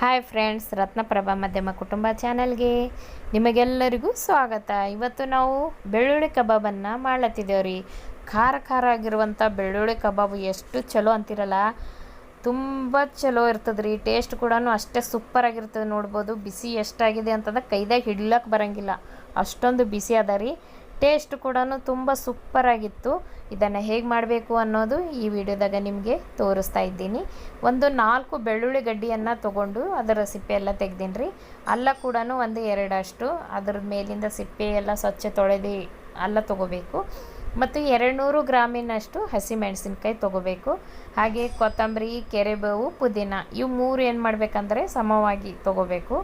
Hi friends Ratnaprabha ಮಧ್ಯಮ ಕುಟುಂಬ ಚಾನಲ್ಗೆ ನಿಮಗೆಲ್ಲರಿಗೂ ಸ್ವಾಗತ. ಇವತ್ತು ನಾವು ಬೆಳ್ಳುಳ್ಳಿ ಕಬಾಬನ್ನು ಮಾಡ್ಲತ್ತಿದ್ದೇವೆ ರೀ ಖಾರ ಖಾರ ಆಗಿರುವಂಥ ಬೆಳ್ಳುಳ್ಳಿ ಕಬಾಬು ಎಷ್ಟು ಚಲೋ ಅಂತಿರಲ್ಲ. ತುಂಬ ಚಲೋ ಇರ್ತದೆ ರೀ ಟೇಸ್ಟ್ ಕೂಡ ಅಷ್ಟೇ ಸೂಪರ್ ಆಗಿರ್ತದೆ ನೋಡ್ಬೋದು. ಬಿಸಿ ಎಷ್ಟಾಗಿದೆ ಅಂತಂದ್ರೆ ಕೈದಾಗ ಹಿಡ್ಲಕ್ಕೆ ಬರಂಗಿಲ್ಲ. ಅಷ್ಟೊಂದು ಬಿಸಿ ಅದ ರೀ. ಟೇಸ್ಟ್ ಕೂಡ ತುಂಬ ಸೂಪರ್ ಆಗಿತ್ತು. ಇದನ್ನು ಹೇಗೆ ಮಾಡಬೇಕು ಅನ್ನೋದು ಈ ವಿಡಿಯೋದಾಗ ನಿಮಗೆ ತೋರಿಸ್ತಾ ಇದ್ದೀನಿ. ಒಂದು ನಾಲ್ಕು ಬೆಳ್ಳುಳ್ಳಿ ಗಡ್ಡಿಯನ್ನು ತೊಗೊಂಡು ಅದರ ಸಿಪ್ಪೆ ಎಲ್ಲ ತೆಗ್ದೀನಿ ರೀ ಅಲ್ಲ ಕೂಡ ಒಂದು ಎರಡಷ್ಟು. ಅದ್ರ ಮೇಲಿಂದ ಸಿಪ್ಪೆ ಎಲ್ಲ ಸ್ವಚ್ಛ ತೊಳೆದು ಅಲ್ಲ ತೊಗೋಬೇಕು. ಮತ್ತು ಎರಡು ನೂರು ಗ್ರಾಮಿನಷ್ಟು ಹಸಿಮೆಣಸಿನ್ಕಾಯಿ ತೊಗೋಬೇಕು. ಹಾಗೆ ಕೊತ್ತಂಬರಿ ಕೆರೆಬೇವು ಪುದೀನ ಇವು ಮೂರು ಏನು ಮಾಡಬೇಕಂದ್ರೆ ಸಮವಾಗಿ ತೊಗೋಬೇಕು.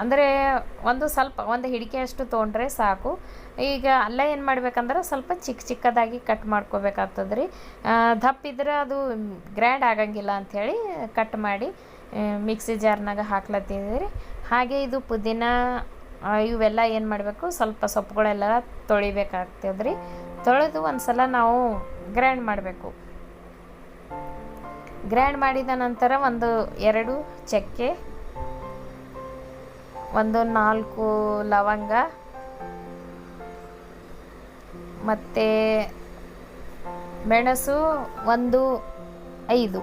ಅಂದರೆ ಒಂದು ಸ್ವಲ್ಪ, ಒಂದು ಹಿಡಿಕೆಯಷ್ಟು ತೊಗೊಂಡ್ರೆ ಸಾಕು. ಈಗ ಅಲ್ಲ ಏನು ಮಾಡ್ಬೇಕಂದ್ರೆ ಸ್ವಲ್ಪ ಚಿಕ್ಕ ಚಿಕ್ಕದಾಗಿ ಕಟ್ ಮಾಡ್ಕೋಬೇಕಾಗ್ತದೆ ರೀ ದಪ್ಪ ಇದ್ರೆ ಅದು ಗ್ರ್ಯಾಂಡ್ ಆಗಂಗಿಲ್ಲ ಅಂಥೇಳಿ ಕಟ್ ಮಾಡಿ ಮಿಕ್ಸಿ ಜಾರ್ನಾಗ ಹಾಕ್ಲತ್ತಿದ್ದೀರಿ. ಹಾಗೆ ಇದು ಪುದೀನ ಇವೆಲ್ಲ ಏನು ಮಾಡಬೇಕು, ಸ್ವಲ್ಪ ಸೊಪ್ಪುಗಳೆಲ್ಲ ತೊಳಿಬೇಕಾಗ್ತದೆ ರೀ ತೊಳೆದು ಒಂದು ಸಲ ನಾವು ಗ್ರ್ಯಾಂಡ್ ಮಾಡಬೇಕು. ಗ್ರ್ಯಾಂಡ್ ಮಾಡಿದ ನಂತರ ಒಂದು ಎರಡು ಚಕ್ಕೆ ಒಂದು ನಾಲ್ಕು ಲವಂಗ, ಮತ್ತು ಮೆಣಸು ಒಂದು ಐದು.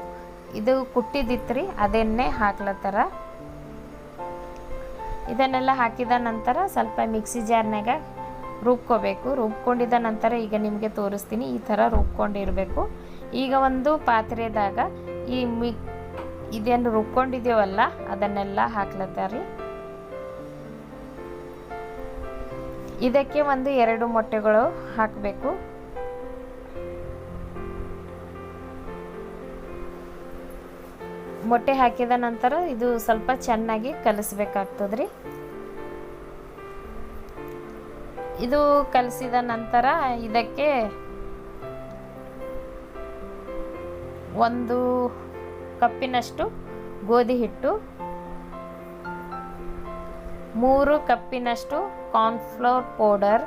ಇದು ಕುಟ್ಟಿದಿತ್ತು ಅದನ್ನೇ ಹಾಕ್ಲತ್ತಾರ. ಇದನ್ನೆಲ್ಲ ಹಾಕಿದ ನಂತರ ಸ್ವಲ್ಪ ಮಿಕ್ಸಿ ಜಾರ್ನಾಗ ರುಬ್ಕೋಬೇಕು. ರುಬ್ಕೊಂಡಿದ್ದ ನಂತರ ಈಗ ನಿಮಗೆ ತೋರಿಸ್ತೀನಿ, ಈ ಥರ ರುಬ್ಕೊಂಡಿರಬೇಕು. ಈಗ ಒಂದು ಪಾತ್ರೆದಾಗ ಈ ಮಿ ಇದೇನು ರುಬ್ಕೊಂಡಿದ್ದೇವಲ್ಲ, ಅದನ್ನೆಲ್ಲ ಹಾಕ್ಲತ್ತಾರಿ. ಇದಕ್ಕೆ ಒಂದು ಎರಡು ಮೊಟ್ಟೆಗಳು ಹಾಕಬೇಕು. ಮೊಟ್ಟೆ ಹಾಕಿದ ನಂತರ ಇದು ಸ್ವಲ್ಪ ಚೆನ್ನಾಗಿ ಕಲಿಸ್ಬೇಕಾಗ್ತದ್ರಿ. ಇದು ಕಲಸಿದ ನಂತರ ಇದಕ್ಕೆ ಒಂದು ಕಪ್ಪಿನಷ್ಟು ಗೋಧಿ ಹಿಟ್ಟು ಮೂರು ಕಪ್ಪಿನಷ್ಟು ಕಾರ್ನ್ಫ್ಲೋರ್ ಪೌಡರ್.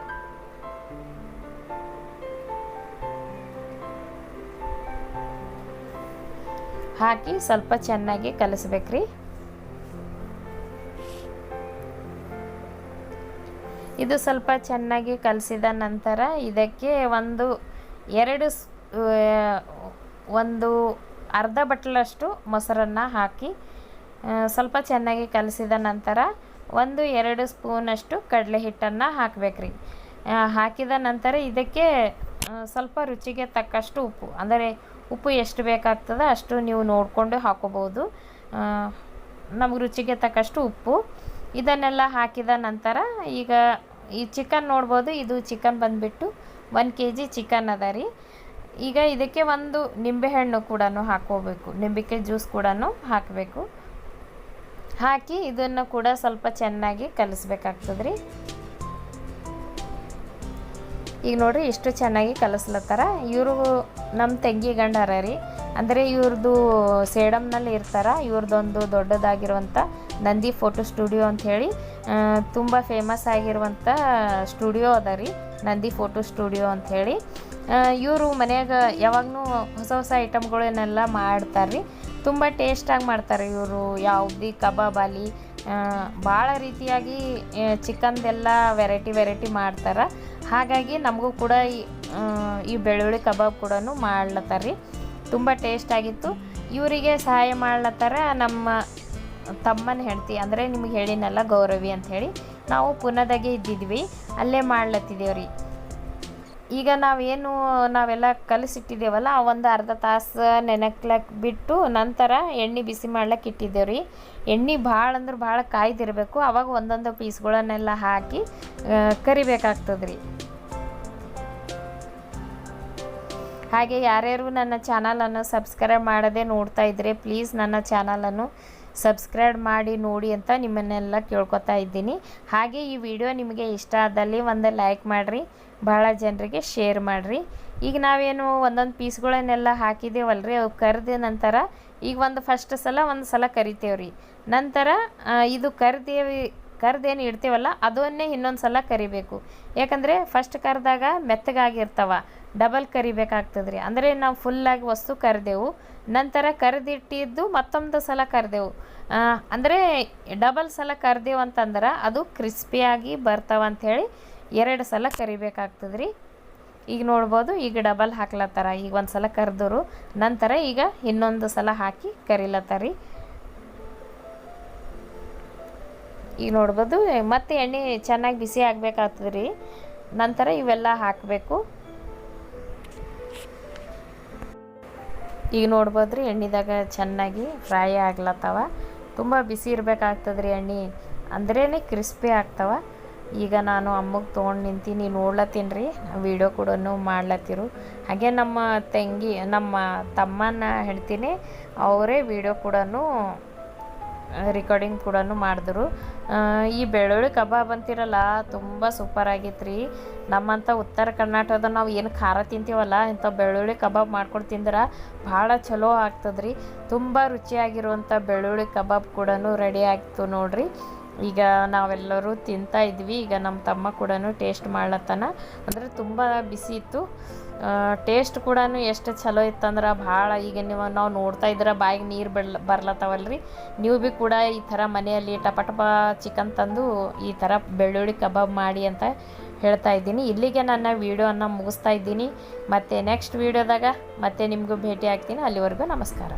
ಹಾಕಿ ಸ್ವಲ್ಪ ಚೆನ್ನಾಗಿ ಕಲಿಸ್ಬೇಕ್ರಿ. ಇದು ಸ್ವಲ್ಪ ಚೆನ್ನಾಗಿ ಕಲಸಿದ ನಂತರ ಇದಕ್ಕೆ ಒಂದು ಎರಡು ಒಂದು ಅರ್ಧ ಬಟ್ಟಲಷ್ಟು ಮೊಸರನ್ನು ಹಾಕಿ ಸ್ವಲ್ಪ ಚೆನ್ನಾಗಿ ಕಲಸಿದ ನಂತರ ಒಂದು ಎರಡು ಸ್ಪೂನಷ್ಟು ಕಡಲೆ ಹಿಟ್ಟನ್ನು ಹಾಕಬೇಕ್ರಿ. ಹಾಕಿದ ನಂತರ ಇದಕ್ಕೆ ಸ್ವಲ್ಪ ರುಚಿಗೆ ತಕ್ಕಷ್ಟು ಉಪ್ಪು. ಅಂದರೆ ಉಪ್ಪು ಎಷ್ಟು ಬೇಕಾಗ್ತದೆ ಅಷ್ಟು ನೀವು ನೋಡಿಕೊಂಡು ಹಾಕೋಬೋದು ನಮ್ಗೆ ರುಚಿಗೆ ತಕ್ಕಷ್ಟು ಉಪ್ಪು. ಇದನ್ನೆಲ್ಲ ಹಾಕಿದ ನಂತರ ಈಗ ಈ ಚಿಕನ್ ನೋಡ್ಬೋದು, ಇದು ಚಿಕನ್ ಬಂದುಬಿಟ್ಟು ಒಂದು ಕೆ ಜಿ ಚಿಕನ್ ಅದ ರೀ. ಈಗ ಇದಕ್ಕೆ ಒಂದು ನಿಂಬೆಹಣ್ಣು ಕೂಡ ಹಾಕೋಬೇಕು ನಿಂಬೆಕಾಯಿ ಜ್ಯೂಸ್ ಕೂಡ ಹಾಕಬೇಕು. ಹಾಕಿ ಇದನ್ನು ಕೂಡ ಸ್ವಲ್ಪ ಚೆನ್ನಾಗಿ ಕಲಿಸ್ಬೇಕಾಗ್ತದೆ ರೀ ಈಗ ನೋಡ್ರಿ ಇಷ್ಟು ಚೆನ್ನಾಗಿ ಕಲಿಸ್ಲತ್ತಾರ ಇವರು ನಮ್ಮ ತಂಗಿ ಗಂಡರ ರೀ. ಅಂದರೆ ಇವ್ರದ್ದು ಸೇಡಮ್ನಲ್ಲಿ ಇರ್ತಾರ. ಇವ್ರದ್ದೊಂದು ದೊಡ್ಡದಾಗಿರುವಂಥ ನಂದಿ ಫೋಟೋ ಸ್ಟುಡಿಯೋ ಅಂಥೇಳಿ ತುಂಬ ಫೇಮಸ್ ಆಗಿರುವಂಥ ಸ್ಟುಡಿಯೋ ಅದ ರೀ, ನಂದಿ ಫೋಟೋ ಸ್ಟುಡಿಯೋ ಅಂಥೇಳಿ ಇವರು ಮನೆಯಾಗ ಯಾವಾಗೂ ಹೊಸ ಹೊಸ ಐಟಮ್ಗಳನ್ನೆಲ್ಲ ಮಾಡ್ತಾರೆ ರೀ ತುಂಬ ಟೇಸ್ಟಾಗಿ ಮಾಡ್ತಾರೆ ಇವರು. ಯಾವುದೇ ಕಬಾಬ್ ಆಗಲಿ ಭಾಳ ರೀತಿಯಾಗಿ ಚಿಕನ್ದೆಲ್ಲ ವೆರೈಟಿ ವೆರೈಟಿ ಮಾಡ್ತಾರೆ. ಹಾಗಾಗಿ ನಮಗೂ ಕೂಡ ಈ ಬೆಳ್ಳುಳ್ಳಿ ಕಬಾಬ್ ಕೂಡ ಮಾಡ್ಲತ್ತಾರ ರೀ ತುಂಬ ಟೇಸ್ಟ್ ಆಗಿತ್ತು. ಇವರಿಗೆ ಸಹಾಯ ಮಾಡ್ಲತ್ತಾರ ನಮ್ಮ ತಮ್ಮನ ಹೆಂಡ್ತಿ, ಅಂದರೆ ನಿಮಗೆ ಹೇಳಿನಲ್ಲ ಗೌರವಿ ಅಂತ ಹೇಳಿ. ನಾವು ಪುನದಾಗೆ ಇದ್ದಿದ್ವಿ. ಅಲ್ಲೇ ಮಾಡ್ಲತ್ತಿದ್ದೇವೆ ರೀ ಈಗ ನಾವೇನು ನಾವೆಲ್ಲ ಕಲಸಿಟ್ಟಿದ್ದೇವಲ್ಲ, ಆ ಒಂದು ಅರ್ಧ ತಾಸು ನೆನಕ್ಲಕ್ ಬಿಟ್ಟು ನಂತರ ಎಣ್ಣೆ ಬಿಸಿ ಮಾಡ್ಲಕ್ಕೆ ಇಟ್ಟಿದ್ದೇವೆ ರೀ. ಎಣ್ಣೆ ಭಾಳ ಅಂದ್ರೆ ಭಾಳ ಕಾಯ್ದಿರಬೇಕು, ಅವಾಗ ಒಂದೊಂದು ಪೀಸ್ಗಳನ್ನೆಲ್ಲ ಹಾಕಿ ಕರಿಬೇಕಾಗ್ತದೆ ರೀ. ಹಾಗೆ ಯಾರ್ಯಾರು ನನ್ನ ಚಾನಲನ್ನು ಸಬ್ಸ್ಕ್ರೈಬ್ ಮಾಡದೆ ನೋಡ್ತಾ ಇದ್ರೆ, ಪ್ಲೀಸ್ ನನ್ನ ಚಾನಲನ್ನು ಸಬ್ಸ್ಕ್ರೈಬ್ ಮಾಡಿ ನೋಡಿ ಅಂತ ನಿಮ್ಮನ್ನೆಲ್ಲ ಕೇಳ್ಕೊತಾ ಇದ್ದೀನಿ. ಹಾಗೆ ಈ ವಿಡಿಯೋ ನಿಮಗೆ ಇಷ್ಟ ಆದಲ್ಲಿ ಒಂದು ಲೈಕ್ ಮಾಡಿರಿ ಭಾಳ ಜನರಿಗೆ ಶೇರ್ ಮಾಡಿರಿ. ಈಗ ನಾವೇನು ಒಂದೊಂದು ಪೀಸ್ಗಳನ್ನೆಲ್ಲ ಹಾಕಿದ್ದೇವಲ್ರಿ, ಅವು ಕರೆದ ನಂತರ ಈಗ ಒಂದು ಫಸ್ಟ್ ಸಲ ಒಂದು ಸಲ ಕರಿತೇವ್ರಿ. ನಂತರ ಇದು ಕರಿದೇವಿ, ಕರ್ದೇನು ಇಡ್ತೀವಲ್ಲ, ಅದನ್ನೇ ಇನ್ನೊಂದು ಸಲ ಕರಿಬೇಕು. ಯಾಕಂದರೆ ಫಸ್ಟ್ ಕರೆದಾಗ ಮೆತ್ತಗಾಗಿರ್ತಾವ ಡಬಲ್ ಕರಿಬೇಕಾಗ್ತದೆ ರೀ ಅಂದರೆ ನಾವು ಫುಲ್ಲಾಗಿ ವಸ್ತು ಕರೆದೆವು. ನಂತರ ಕರೆದಿಟ್ಟಿದ್ದು ಮತ್ತೊಂದು ಸಲ ಕರೆದೆವು. ಅಂದರೆ ಡಬಲ್ ಸಲ ಕರೆದೆವು ಅಂತಂದ್ರೆ ಅದು ಕ್ರಿಸ್ಪಿಯಾಗಿ ಬರ್ತಾವ ಅಂಥೇಳಿ ಎರಡು ಸಲ ಕರಿಬೇಕಾಗ್ತದೆ ರೀ ಈಗ ನೋಡ್ಬೋದು, ಈಗ ಡಬಲ್ ಹಾಕ್ಲತ್ತಾರ. ಈಗ ಒಂದು ಸಲ ಕರೆದರು, ನಂತರ ಈಗ ಇನ್ನೊಂದು ಸಲ ಹಾಕಿ ಕರಿಲತ್ತಾರಿ. ಈಗ ನೋಡ್ಬೋದು, ಮತ್ತೆ ಎಣ್ಣೆ ಚೆನ್ನಾಗಿ ಬಿಸಿ ಆಗಬೇಕಾಗ್ತದೆ ರೀ ನಂತರ ಇವೆಲ್ಲ ಹಾಕಬೇಕು. ಈಗ ನೋಡ್ಬೋದು ರೀ ಎಣ್ಣೆದಾಗ ಚೆನ್ನಾಗಿ ಫ್ರೈ ಆಗ್ಲತ್ತವ. ತುಂಬ ಬಿಸಿ ಇರಬೇಕಾಗ್ತದೆ ರೀ ಎಣ್ಣೆ. ಅಂದ್ರೇ ಕ್ರಿಸ್ಪಿ ಆಗ್ತವ. ಈಗ ನಾನು ಅಮ್ಮಗೆ ತೊಗೊಂಡು ನಿಂತೀನಿ ನೋಡ್ಲತ್ತೀನಿ ರೀ ವೀಡಿಯೋ ಕೂಡ ಮಾಡ್ಲತ್ತಿರು. ಹಾಗೆ ನಮ್ಮ ತಂಗಿ, ನಮ್ಮ ತಮ್ಮನ ಹೇಳ್ತೀನಿ. ಅವರೇ ವೀಡಿಯೋ ಕೂಡ ರೆಕಾರ್ಡಿಂಗ್ ಕೂಡ ಮಾಡಿದ್ರು. ಈ ಬೆಳ್ಳುಳ್ಳಿ ಕಬಾಬ್ ಅಂತಿರಲ್ಲ, ತುಂಬ ಸೂಪರ್ ಆಗಿತ್ತು ರೀ ನಮ್ಮಂಥ ಉತ್ತರ ಕರ್ನಾಟಕದ ನಾವು ಏನು ಖಾರ ತಿಂತೀವಲ್ಲ, ಇಂಥ ಬೆಳ್ಳುಳ್ಳಿ ಕಬಾಬ್ ಮಾಡ್ಕೊಂಡು ತಿಂದ್ರೆ ಭಾಳ ಚಲೋ ಆಗ್ತದ್ರಿ. ತುಂಬ ರುಚಿಯಾಗಿರುವಂಥ ಬೆಳ್ಳುಳ್ಳಿ ಕಬಾಬ್ ಕೂಡ ರೆಡಿ ಆಗ್ತು ನೋಡ್ರಿ. ಈಗ ನಾವೆಲ್ಲರೂ ತಿಂತಾ ಇದ್ವಿ. ಈಗ ನಮ್ಮ ತಮ್ಮ ಕೂಡ ಟೇಸ್ಟ್ ಮಾಡ್ಲತ್ತಾನ. ಅಂದರೆ ತುಂಬ ಬಿಸಿ ಇತ್ತು. ಟೇಸ್ಟ್ ಕೂಡ ಎಷ್ಟು ಚಲೋ ಇತ್ತಂದ್ರೆ ಭಾಳ ಈಗ ನೀವು ನಾವು ನೋಡ್ತಾ ಇದ್ರೆ ಬಾಯಿಗೆ ನೀರು ಬರ್ಲ ರೀ ನೀವು ಭೀ ಕೂಡ ಈ ಥರ ಮನೆಯಲ್ಲಿ ಟಪಟಪ ಟಪ ಚಿಕನ್ ತಂದು ಈ ಥರ ಬೆಳ್ಳುಳ್ಳಿ ಕಬಾಬ್ ಮಾಡಿ ಅಂತ ಹೇಳ್ತಾ ಇದ್ದೀನಿ. ಇಲ್ಲಿಗೆ ನನ್ನ ವೀಡಿಯೋನ ಮುಗಿಸ್ತಾ ಇದ್ದೀನಿ. ಮತ್ತು ನೆಕ್ಸ್ಟ್ ವೀಡಿಯೋದಾಗ ಮತ್ತೆ ನಿಮಗೂ ಭೇಟಿ ಆಗ್ತೀನಿ. ಅಲ್ಲಿವರೆಗೂ ನಮಸ್ಕಾರ.